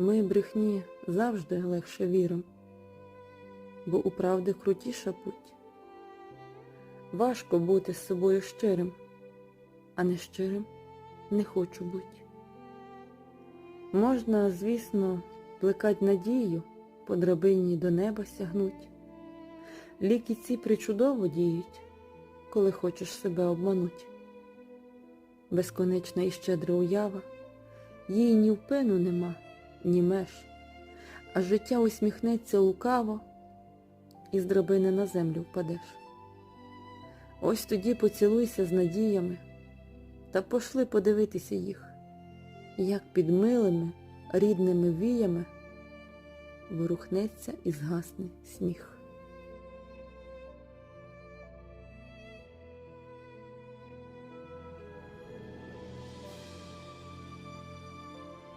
Ми брехні завжди легше вірим, бо у правди крутіша путь. Важко бути з собою щирим, а не щирим не хочу бути. Можна, звісно, плекать надію, по драбині до неба сягнуть. Ліки ці причудово діють, коли хочеш себе обмануть. Безконечна і щедра уява, їй ні впину нема, ні меж, а життя усміхнеться лукаво, і з драбини на землю впадеш. Ось тоді поцілуйся з надіями та пошли подивитися їх, як під милими, рідними віями вирухнеться і згасне сміх.